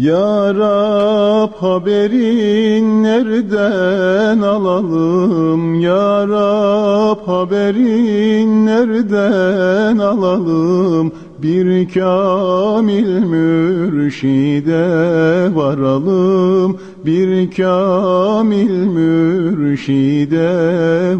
Ya Rab haberin nereden alalım? Ya Rab haberin nereden alalım? Bir kamil mürşide varalım Bir kamil mürşide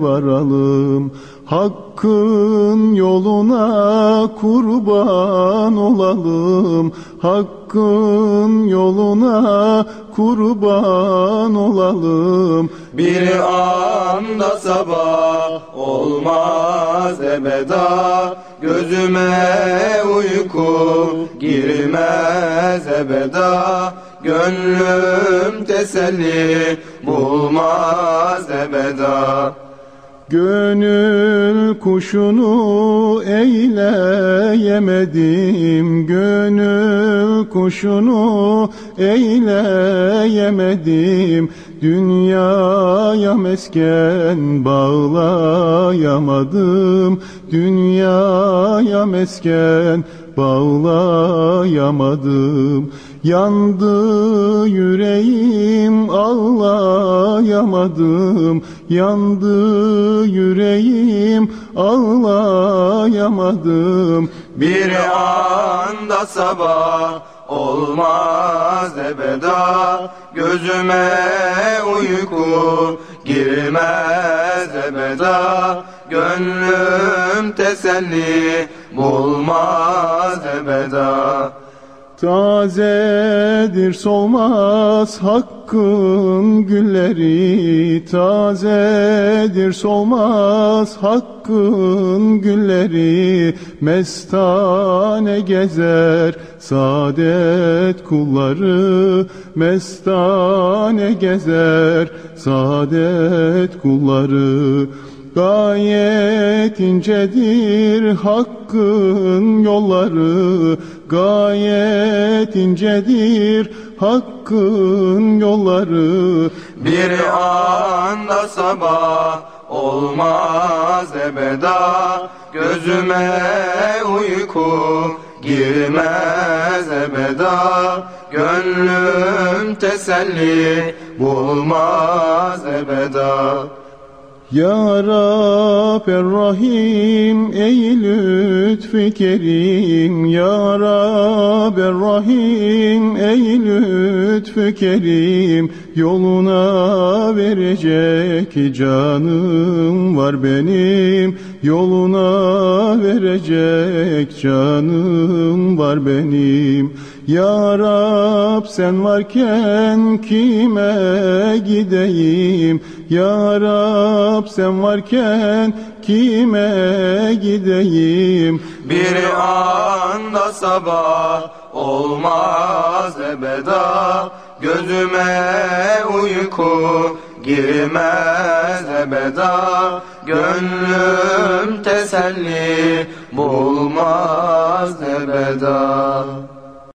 varalım Hakkın yoluna kurban olalım. Hakkın yoluna kurban olalım. Bir anda sabah olmaz ebeda Gözüme uyku girmez ebeda. Gönlüm teselli bulmaz ebeda Gönül kuşunu eyleyemedim Gönül kuşunu eyleyemedim Dünyaya mesken bağlayamadım. Dünyaya mesken bağlayamadım. Yandı yüreğim ağlayamadım. Yandı yüreğim ağlayamadım. Bir anda sabah olmaz ebeda. Gözüme uyku girmez ebeda Gönlüm teselli bulmaz ebeda. Tazedir solmaz hakkın gülleri. Tazedir solmaz hakkın gülleri. Mestane gezer saadet kulları. Mestane gezer saadet kulları Gayet incedir hakkın yolları. Gayet incedir hakkın yolları. Bir anda sabah olmaz ebeda. Gözüme uyku girmez ebeda. Gönlüm teselli bulmaz ebeda Ya Rab Rahim ey lütfü kerim. Ya Rab Rahim ey lütfü kerim. Yoluna verecek canım var benim. Yoluna verecek canım var benim. Ya Rab sen varken kime gideyim Ya Rab sen varken kime gideyim? Bir anda sabah olmaz ebeda. Gözüme uyku girmez ebeda. Gönlüm teselli bulmaz ebeda